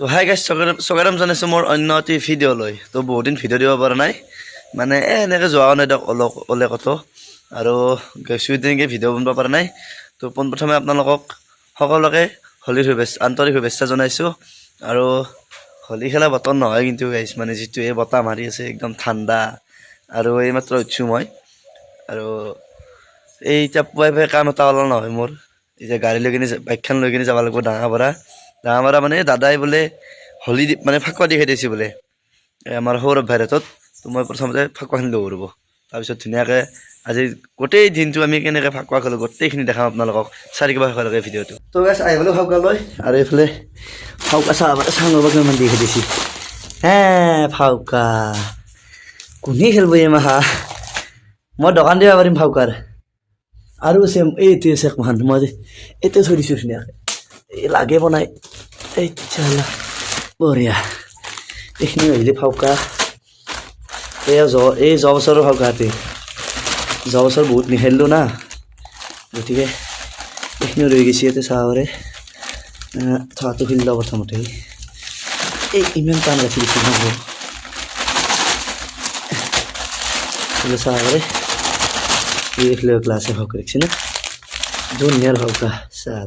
তো hi guys স্বাগতম জনাইছোঁ মোৰ অন্য এটি ভিডিঅ'লৈ তো বহুত দিন ভিডিঅ' দিব পৰা নাই। মানে এ এনেকৈ যোৱাও নাই দিয়ক অল অলে কত। আৰু গৈছোঁ তেনেকৈ ভিডিঅ' বনাব পৰা নাই। তো পোনপ্ৰথমে আপোনালোকক সকলোকে হোলীৰ শুভেচ্ছা আন্তৰিক শুভেচ্ছা জনাইছোঁ। আৰু হোলী খেলা বতৰ নহয় কিন্তু গাইছ মানে যিটো এই বতাহ মাৰি আছে একদম ঠাণ্ডা। আৰু এইমাত্ৰ উঠিছোঁ মই। আৰু এই এতিয়া পুৱাই পুৱাই কাম এটা ওলাল নহয় মোৰ। এতিয়া গাড়ী লৈ কিনে বাইকখন লৈ কিনে যাব লাগিব ডাঙাপাৰা ডাঙাপাৰা মানে দাদাই বোলে হোলী দি- মানে ফাকুৱা দেখাই দিছে বোলে। এই আমাৰ সৌৰভ ভাইৰাটত তো মই প্ৰথমতে ফাকুৱাখিনি লৈ ৰ'ব। তাৰপিছত ধুনীয়াকৈ আজি গোটেই দিনটো আমি কেনেকৈ ফাকুৱা খেলোঁ, গোটেইখিনি দেখাম আপোনালোকক চাৰি কিবা শেষলৈকে ভিডিঅ'টো। তো গাছ আহিবলৈ ফাকুৱা লৈ আৰু এইফালে ফাউকা চাহ চাহ ল'ব কিমান দি দিছে। হে ফাউকা কোনে খেলিব এই মাহা মই দোকান দিব পাৰিম ফাউকাৰ আৰু আছে এইটো আছে একমাহান মই এইটো থৈ ধুনীয়াকৈ। এই লাগে বনাই। ইচ্ছা বঢ়িয়া। এইখিনি আহিলে ফাউকা। এয়া জ, এই যোৱা বছৰৰ ফাউকাহঁতে যোৱা বছৰ বহুত নেখেলিলোঁ না। গতিকে এইখিনিও ৰৈ গৈছে ইয়াতে চাহৰে। থোৱাটো খুলি লওঁ প্ৰথমতে। এই ইমান টান ৰাখি দিছোঁ নহ'ব চাহৰে। দেখিলোঁ গ্লাছে ফাউকা ৰাখিছে না? ধুনীয়াৰ ফাউকা চাহ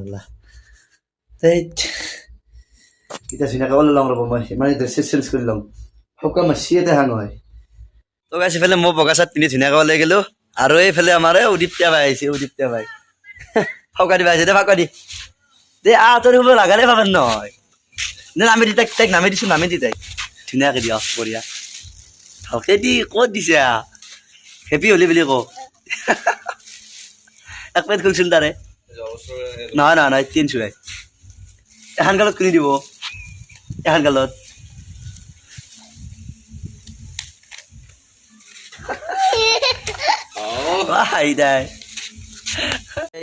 তেইত এতিয়া ধুনীয়াকৈ ওলাই ল'ম ৰ'ব মই মানে ড্ৰেছ চেঞ্জ কৰি ল'ম সকা মাচিয়াতে হাং হয় তো গাছ এইফালে মই বগা চাৰ্ট পিন্ধি ধুনীয়াকৈ ওলাই গ'লোঁ আৰু এইফালে আমাৰ এই উদীপ্তিয়া ভাই আহিছে উদীপ্তিয়া ভাই ফাউকা দিবা আহিছে দে ফাউকা দি দে আ তোৰ বোলো লাগালে পাবেন নহয় নে নামি দি তাইক তাইক নামি দিছোঁ নামি দি তাইক ধুনীয়াকৈ দিয়া বঢ়িয়া ভালকৈ দি ক'ত দিছে আ হেপী হলি বুলি কওঁ এক প্লেট খুলছিল তাৰে নহয় নহয় নহয় তিনিশ এখন গালত কিনি দিব। এখন গালত। হাই দাই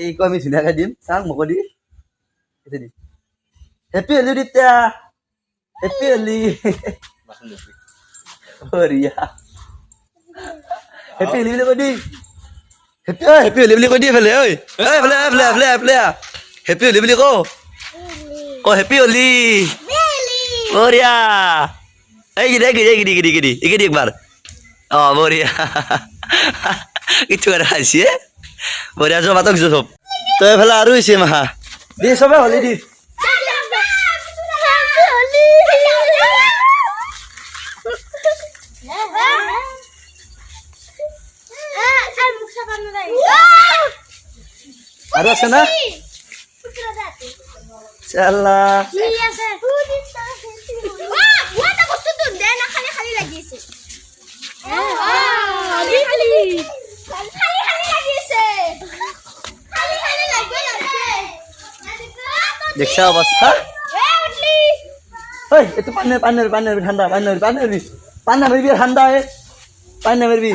এই কৈ আমি ধুনীয়াকৈ দিম চাওক মোকো দি হেপী হলি দিপ্তা হেপী হলি বঢ়িয়া। হেপী হলি বুলি কৈ দি। হেপী হেপী হলি বুলি কৈ দি এফালে ঐ। এফালে এফালে এফালে এফালে হেপী হলি বুলি কওঁ ক হেপী হলি বঢ়িয়া এই এই গিৰি গিৰি গিৰি গিৰি এইগিৰি একবাৰ অঁ বঢ়িয়া কিছু আৰু হাসিয়ে বঢ়িয়া চব আতক চব তো এফালে আৰু হৈছে মাহা দি চবে হলি দি আৰু আছে না চাল্লা দেখছা অৱস্থা ঐ এইটো পানী পানী নামিবি, পানী নামিবি, ঠাণ্ডা পানী নামিবি, পানী নামিবি পানী নামিবি ঠাণ্ডা হে পানী নামিবি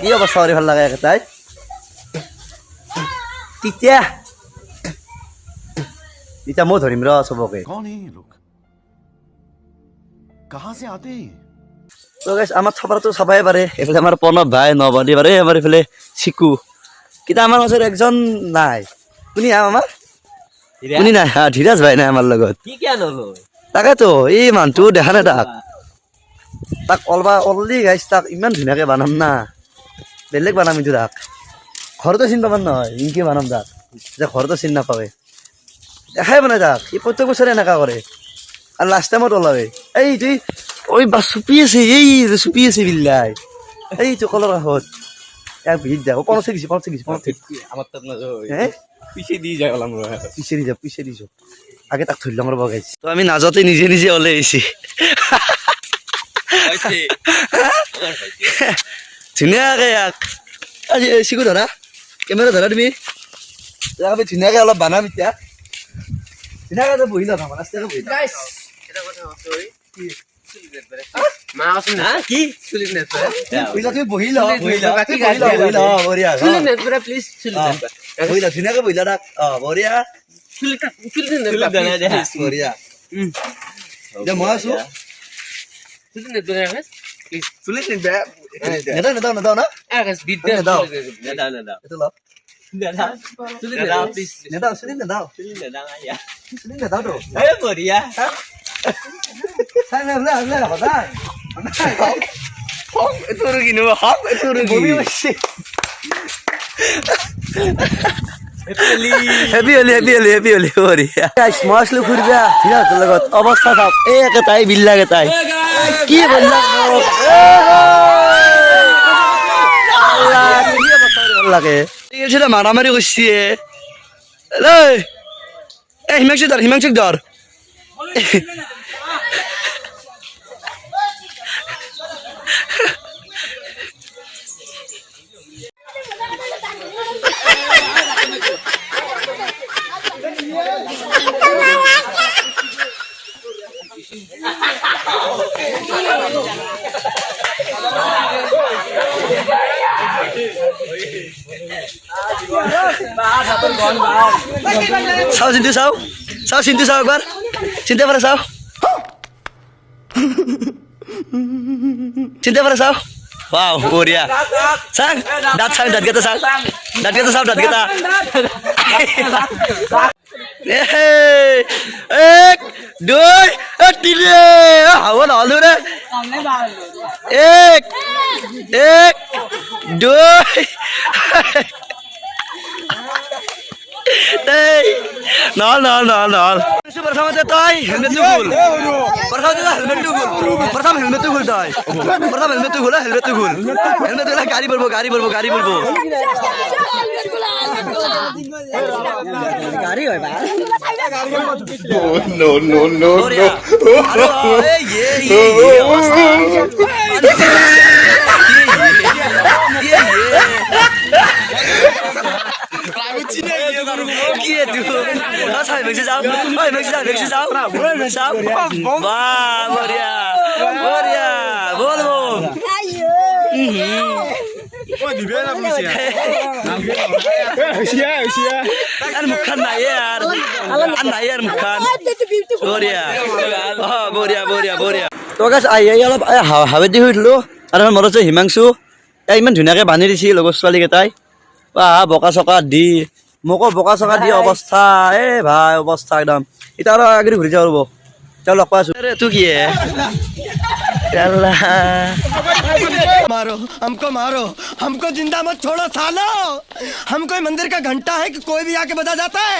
কি অৱস্থা কৰি ভালো লাগে একেটাই তেতিয়া এতিয়া মই ধৰিম ৰ চবকে कौन है ये लोग कहाँ से आते हैं ये? তো গাইছ আমাৰ চাপাৰটো চাবাই পাৰে এইফালে আমাৰ প্ৰণৱ ভাই নবাদী পাৰে আমাৰ এইফালে চিকু কিন্তু আমাৰ মাজত একজন নাই কোনি আম আমাৰ কোনি নাই হা ধীৰাজ ভাই নাই আমাৰ লগত কি কিয় নলয় তাকেতো এই মানুহটো দেখা নাই তাক তাক অলবা অললি গাইছ তাক ইমান ধুনীয়াকৈ বানাম না বেলেগ বানাম কিন্তু তাক ঘৰতো চিনি পাবান নহয় ইনকে বানাম তাক যে ঘৰতো চিনি নাপাৱে দেখাই বনাই তাক সি প্ৰত্যেক বছৰে এনেকা কৰে? আৰু লাষ্ট টাইমত ওলাবে এই তুই ঐ বা চুপি আছে এই যে চুপি আছে বিল্লাই। এইটো কলৰ কাষত। এক ভিত দে পঞ্চাছ দিছে পঞ্চাছ দিছে পঞ্চাছ আমার তো আপনার হে? পিছিয়ে দিয়ে যায় বললাম পিছে দি যা পিছে দি যা। আগে তাক ধৰি ল'ম ৰ'ব গাইছ। তো আমি নাযাওঁতে নিজে নিজে ওলাই আহিছে। ধুনীয়াকৈ ইয়াক। আজি চিকু ধৰা কেমেৰা ধৰা তুমি। ইয়াক ধুনীয়াকৈ অলপ বানাম এতিয়া। ধুনীয়াকৈ তই বহি লওঁ আমাৰ ৰাস্তাতে বহি লওঁ। মা আসুন না? কি? চুলি নেট তুমি বাকী চুলি। নেট প্লিজ চুলি চুলি চুলি প্লিজ চুলি চুলি নেদাও না। দাও। চুলি নেদাও তো চাই নাই বোলে বোলে সদায় এইটো আৰু কিনো হক এইটো আৰু বমি হৈছে happy Holi happy Holi happy ঠিক আছে তোৰ লগত অৱস্থা চাওক এই একেটাই বিল্লাক এটাই কি? এ, কি অৱস্থা লাগে দে, মাৰামাৰি কৰিছে এই এ হিমাংশুক ধৰ হিমাংশুক ধৰ চাও চিন্তু চাও? চাও চিন্তু চাও একবাৰ চিন্তা পাৰে চাও? চিন্তা পাৰে চাও? Wow, বঢ়িয়া। চাওক দাঁত চাওক দাঁতকেইটা চাওক দাঁতকেইটা চাওক দাঁতকেইটা এই, এক দুই এ, তিনি এ, হ'ব নহ'লো ৰে। এক এক দুই এই নহ'ল নহ'ল নহ'ল নহ'ল প্ৰথমতে তই হেলমেটটো খুল প্ৰথমতে তই হেলমেটটো খুল প্ৰথম হেলমেটটো খুল তই। প্ৰথম হেলমেটটো খুল হেলমেটটো খুল হেলমেট খুলে গাড়ী পৰব গাড়ী পৰব গাড়ী পৰব গাড়ী হয় no, no, no, বঢ়িয়া no. আৰু এই কি এইটো অ, চাই ভেক্সি যাওঁ ঐ ভেক্সি যাওঁ ভেক্সি যাওঁ চাওঁ বাহ বঢ়িয়া বঢ়িয়া বল বল আর মুখখান নাই আর আর নাই আর মুখখান বঢ়িয়া অ বঢ়িয়া বঢ়িয়া বঢ়িয়া তো গাছ আহি আহি অলপ এই হাৱ- হাৱেদি শুই উঠিলোঁ আৰু আমাৰ মনত আছে হিমাংশু এই ইমান ধুনীয়াকৈ বান্ধি দিছে লগৰ ছোৱালীকেইটাই বা বোকা চকা দি মোকো বোকা চকা দি অৱস্থা এ ভাই অৱস্থা একদম এতিয়া আৰু আগেদি ঘূৰি যাব ৰ'ব তেওঁ লগ পাই আছোঁ তোৰ কি হে আল্লাহ मारो हमको मारो हमको जिंदा मत छोड़ो सालो हम कोई मंदिर का घंटा है कि कोई भी आके बजा जाता है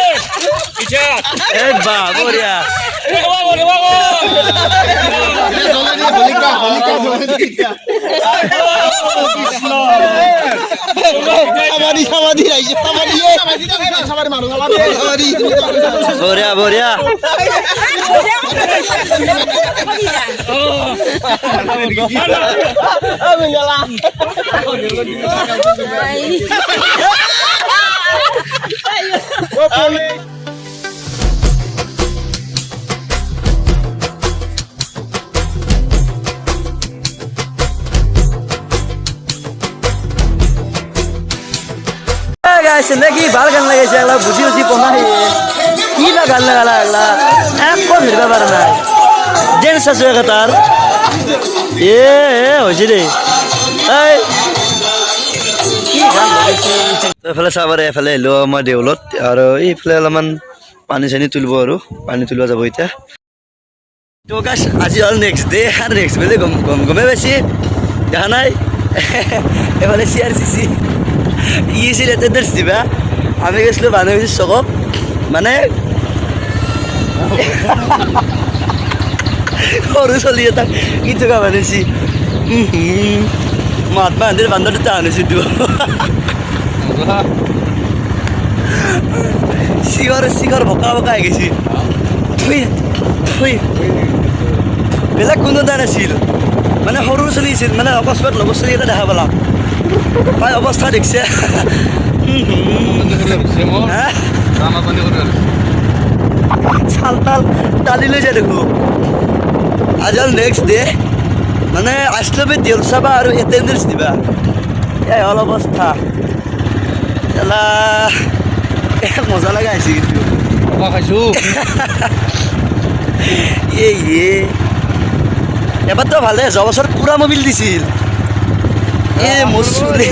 Hello, hello, hello, hello, hello, hello, hello, hello. বেলেগ বনাই বেলেগ বনাইছে এইটো বঢ়িয়া বঢ়িয়া বঢ়িয়া দেউলৰ মিঠা মিঠা এই বা বঢ়িয়া বঢ়িয়া বঢ়িয়া গাইছে নাকি ভালো গান লাগাইছে এগুলা বুঝি বুঝি পঢ়াই কি বা গান লাগালা এগুলা একো ধৰিব পৰা নাই জেন্টছ আছো একেটাৰ এ এ হৈছে দেই এই লগাইছে এফালে চাব পাৰে এফালে আহিলোঁ মই দেউলত আৰু এইফালে অলপমান পানী চানী তুলিব আৰু পানী তুলিব যাব এতিয়া তো গাছ আজি হ'ল নেক্সট ডে আৰু নেক্সট বুলি গম গম গমেই পাইছি দেখা নাই এফালে চি আৰ চি চি আছিল এটেণ্ডেঞ্চ দিবা। আমি গৈছিলোঁ গৈছোঁ চকক মানে সৰু ছোৱালী এটাক কি থকা বান্ধিছি? মহাত্মা গান্ধীৰ বান্ধৰ দুটা আনিছোঁ তো। চিঞৰ চিঞৰ, ভকা ভকা আহি গৈছে। বেলেগ কোনো এটা নাছিল। মানে সৰু ছোৱালী আছিল। মানে অকস্মাত লগৰ ছোৱালী এটা দেখা পালাম। তাই অৱস্থা দেখিছে। হা? চাল তাল টালি লৈ যায় দেখো। আজি নেক্সট ডে মানে আসলে বে দেউল চাবা আৰু এটেণ্ডেঞ্চ দিবা। এই হ'ল অৱস্থা এলা মজা লগা আহিছে কিন্তু। মই খাইছো এ। ইয়ে এবাৰতো ভালে যোৱা বছৰ পূৰা মবিল দিছিল। এ মচুৰি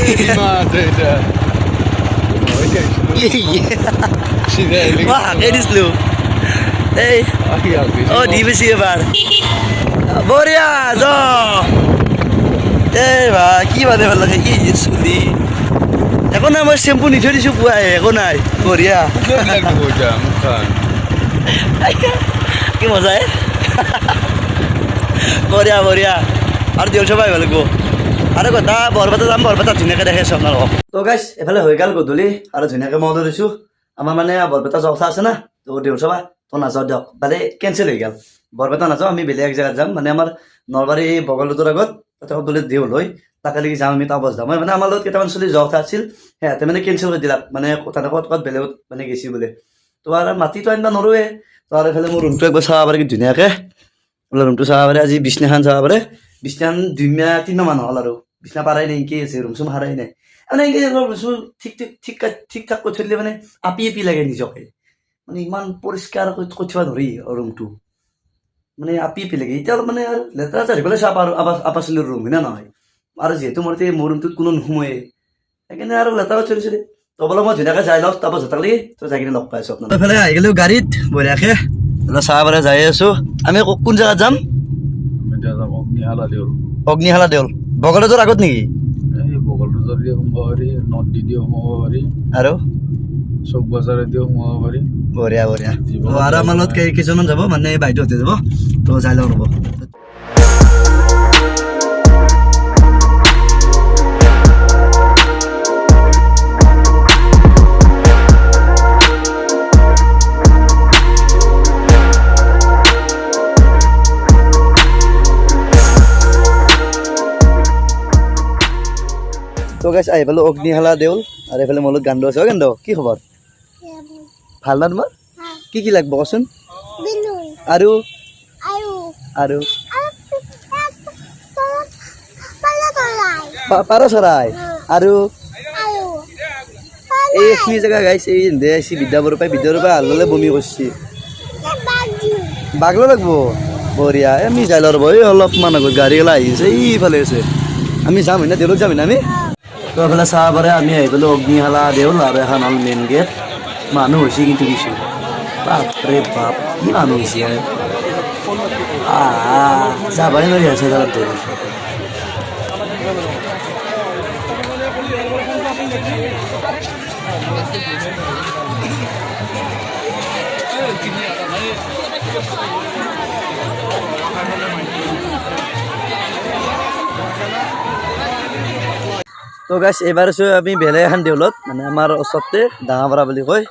এ ইয়ে মই হাকে দিছিলোঁ এই অ' দি বেছি এবাৰ বঢ়িয়া য এই বা কি মানে ভালো লাগে কি চুলি একো নাই মই চেম্পু নি থৈ দিছোঁ পুৱাই একো নাই বঢ়িয়া কি মজা বঢ়িয়া বঢ়িয়া আৰু দেউল চাব আহিব লাগিব আৰু কথা, বৰপেটা যাম, বৰপেটাত ধুনীয়াকৈ দেখে চব আপোনালোকক। তো গাইছ এফালে হৈ গ'ল গধূলি আৰু ধুনীয়াকৈ মই ধৰিছোঁ আমাৰ মানে বৰপেটা যোৱা কথা আছে না, তো দেউল চাবা, তো নাযাওঁ দিয়ক। মানে কেঞ্চেল হৈ গ'ল। বৰপেটা নাযাওঁ, আমি বেলেগ জেগাত যাম। মানে আমাৰ নলবাৰী বগলটোৰ আগত, তাতে বোলে দেউল হয় তাকে লাগি যাম, আমি তাৰ বছ যাম। মই মানে আমাৰ লগত কেইটামান চলি যোৱা কথা আছিল, সিহঁতে মানে কেঞ্চেল কৰি দিলাক মানে তাতে ক'ত ক'ত বেলেগত মানে গেছি বোলে। তো আৰু মাটিটো আনিব নোৱাৰোৱে তো আৰু এইফালে মোৰ ৰুমটো একবাৰ চাব পাৰে ধুনীয়াকৈ। বোলে ৰুমটো চাব পাৰে, আজি বিছনাখন চাব পাৰে। বিছনাখন দুইমাহ তিনিমাহ মান হ'ল আৰু। বিছনা পাৰাই নাই আছে ৰুম চুম হাৰাই নাই মানে বস্তু ঠিক ঠিক ঠিক ঠিক ঠাক কৰি থৈ দিলে মানে আপি আপি লাগে নিজকে মানে ইমান পৰিষ্কাৰ কৰি থব নোৱাৰি ৰুমটো মানে আপি আপি লাগে এতিয়া অলপ মানে আৰু লেতেৰা চাৰি পেলাই চাপ আৰু আপা আপা ৰুম হয় না নহয় আৰু যিহেতু মোৰ এতিয়া মোৰ ৰুমটোত কোনো নোসোমোৱে সেইকাৰণে আৰু লেতেৰা চলি চলি তো বোলে মই ধুনীয়াকৈ যাই লওক তাৰপাছত জোতাক লাগি তো যাই কিনে লগ পাই আছোঁ আপোনাক এইফালে আহি গ'লোঁ গাড়ীত বঢ়িয়াকৈ চাহ পাৰে যাই আছোঁ আমি ক- কোন জেগাত যাম অগ্নিশালা দেউল অগ্নিশালা দেউল বগলজৰ আগত নেকি? এই বগলটোৰ দিও সোমাব পাৰি নদী দিও সোমাব পাৰি। আৰু? চৌক বজাৰে দিও সোমাব পাৰি। বঢ়িয়া বঢ়িয়া। আৰু আমাৰ লগত কেই- কেইজনমান যাব মানে বাইদেউহঁতে যাব। তো যাই লওঁ ৰ'ব। তো গাইছ আহি পালোঁ অগ্নিশালা দেউল আৰু এইফালে মোৰ লগত গান্দ আছে। অ' গান্দ কি খবৰ? ভালো না তোমাৰ? কি কি লাগিব কচোন? আৰু? আৰু। পাৰ চৰাই। আৰু? এইখিনি জেগা গাইছে এই দে আহিছে বিদ্যাবৰৰ পৰাই বিদ্যাবৰৰ পৰা হাললে বমি কৰিছে। বাগলো। লাগব? বঢ়িয়া আমি যাই লওঁ ৰ'ব এই অলপমান আগত গাড়ী গেলা আহিছে এইফালে আছে। আমি যাম হয় না দেউলক যাম হয় না আমি তো এইফালে চাহ পাৰে আমি আহি পালোঁ অগ্নিশালা দেউল আৰু এখন হ'ল মেইন গেট মানুহ হৈছে কিন্তু কিছু বাপৰে বাপ কি মানুহ হৈছে এ। আহ যাবাই নোৱাৰি আছে তাত ধৰি তো গাছ আছোঁ আমি বেলেগ এখন দেউলত মানে আমাৰ ওচৰতে ডাঙাপাৰা বুলি কয়।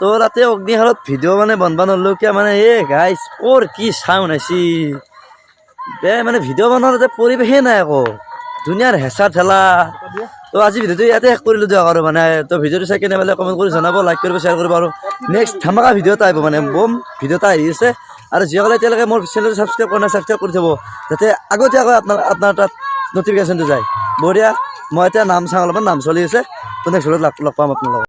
তো তাতে অগ্নিশালত ভিডিঅ' মানে বনবা নৰলোঁ কিয় মানে এই গাইছ ক'ৰ কি চাউণ্ড আহিছি। বে মানে ভিডিঅ' বনোৱাৰ তাতে পৰিৱেশেই নাই আকৌ ধুনীয়াৰ হেঁচা ঠেলা। তো আজি ভিডিঅ'টো ইয়াতে শেষ কৰিলোঁ দিয়ক আৰু মানে তো ভিডিঅ'টো চাই কেনে বোলে কমেণ্ট কৰি জনাব লাইক কৰিব শ্বেয়াৰ কৰিব আৰু নেক্সট ধামাকা ভিডিঅ' এটা আহিব মানে বম ভিডিঅ' এটা আহি আছে। আৰু যিসকলে এতিয়ালৈকে মোৰ চেনেলটো ছাবস্ক্ৰাইব কৰা নাই ছাবস্ক্ৰাইব কৰি থ'ব, যাতে আগতীয়াকৈ আপোনাৰ আপোনাৰ তাত নটিফিকেশ্যনটো যায়। বঢ়িয়া। মই এতিয়া নাম চাওঁ অলপমান নাম চলি আছে তো নেক্সট ভিডিঅ'ত লগ পাম আপোনালোকক?